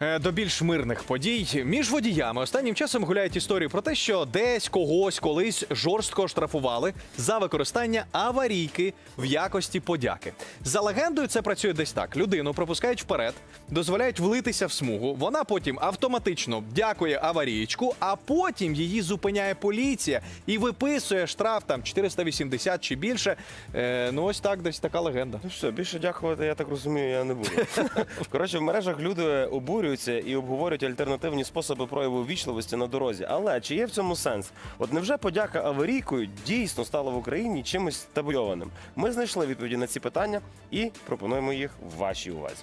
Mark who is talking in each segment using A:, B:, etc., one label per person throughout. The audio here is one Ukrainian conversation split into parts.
A: Е, До більш мирних подій між водіями останнім часом гуляють історії про те, що десь когось колись жорстко штрафували за використання аварійки в якості подяки. За легендою, це працює десь так: людину пропускають вперед, дозволяють влитися в смугу. Вона потім автоматично дякує аварієчку, а потім її зупиняє поліція і виписує штраф там 480 чи більше. Е, ну ось так, десь така легенда.
B: Ну що, більше дякувати, я так розумію, я не буду. Коротше, в мережах люди обурюються і обговорюють альтернативні способи прояву вічливості на дорозі. Але чи є в цьому сенс? От невже подяка аварійкою дійсно стала в Україні чимось табуйованим? Ми знайшли відповіді на ці питання і пропонуємо їх вашій увазі.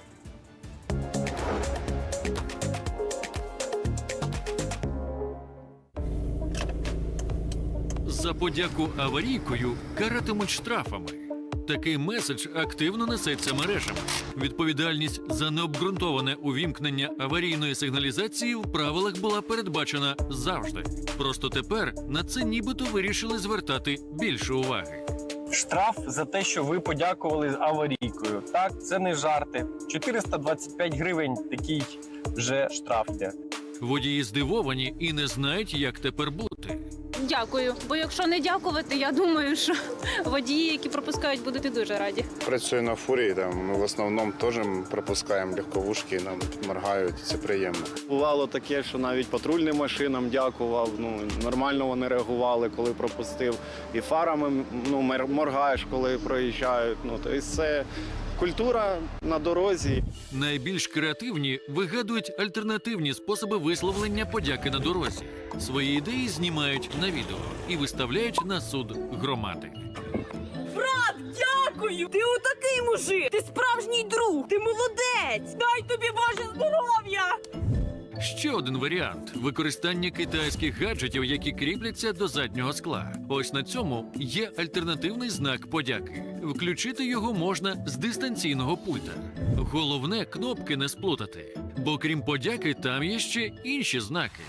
C: За подяку аварійкою каратимуть штрафами. Такий меседж активно несеться мережами. Відповідальність за необґрунтоване увімкнення аварійної сигналізації в правилах була передбачена завжди. Просто тепер на це нібито вирішили звертати більше уваги.
D: Штраф за те, що ви подякували з аварійкою. Так, це не жарти. 425 гривень такий вже штраф йде.
C: Водії здивовані і не знають, як тепер бути.
E: Дякую. Бо якщо не дякувати, я думаю, що водії, які пропускають, будуть і дуже раді.
F: Працюю на фурії, там ми в основному теж пропускаємо легковушки, нам моргають, це приємно.
G: Бувало таке, що навіть патрульним машинам дякував. Ну нормально вони реагували, коли пропустив. І фарами ну моргаєш, коли проїжджають. Ну то це культура на дорозі.
C: Найбільш креативні вигадують альтернативні способи висловлення подяки на дорозі. Свої ідеї знімають на відео і виставляють на суд громади.
H: Брат, Дякую! Ти отакий мужик! Ти справжній друг! Ти молодець! Дай тобі Боже здоров'я!
C: Ще один варіант використання китайських гаджетів, які кріпляться до заднього скла. Ось на цьому є альтернативний знак подяки. Включити його можна з дистанційного пульта. Головне кнопки не сплутати, бо крім подяки, там є ще інші знаки.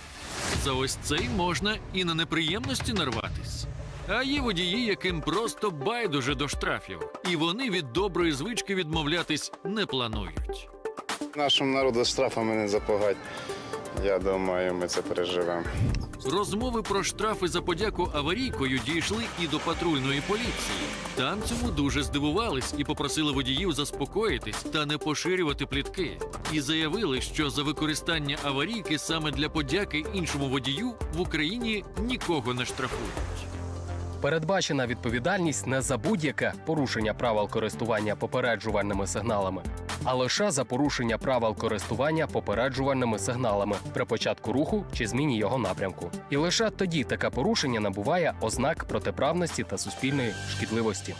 C: За ось цей можна і на неприємності нарватись. А є водії, яким просто байдуже до штрафів, і вони від доброї звички відмовлятись не планують.
F: Нашому народу штрафами не запугать. Я думаю, ми це переживемо.
C: Розмови про штрафи за подяку аварійкою дійшли і до патрульної поліції. Там цьому дуже здивувались і попросили водіїв заспокоїтись та не поширювати плітки. І заявили, що за використання аварійки саме для подяки іншому водію в Україні нікого не штрафують.
I: Передбачена відповідальність не за будь-яке порушення правил користування попереджувальними сигналами, а лише за порушення правил користування попереджувальними сигналами при початку руху чи зміні його напрямку. І лише тоді таке порушення набуває ознак протиправності та суспільної шкідливості.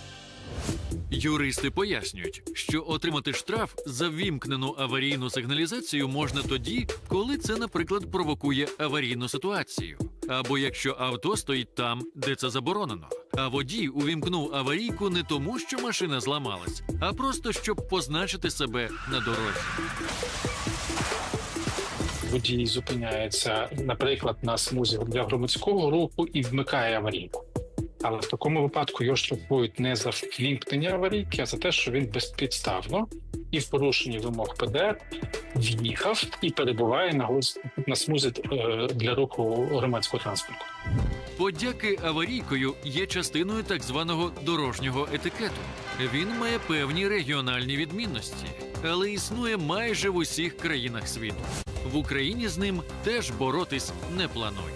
C: Юристи пояснюють, що отримати штраф за ввімкнену аварійну сигналізацію можна тоді, коли це, наприклад, провокує аварійну ситуацію, або якщо авто стоїть там, де це заборонено. А водій увімкнув аварійку не тому, що машина зламалась, а просто щоб позначити себе на дорозі.
J: водій зупиняється, наприклад, на смузі для громадського руху і вмикає аварійку. Але в такому випадку його штрафують не за ввімкнення аварійки, а за те, що він безпідставно і в порушенні вимог ПДР в'їхав і перебуває на, гос- на смузі е, для руху громадського транспорту.
C: Подяки аварійкою є частиною так званого дорожнього етикету. Він має певні регіональні відмінності, але існує майже в усіх країнах світу. В Україні з ним теж боротись не планують.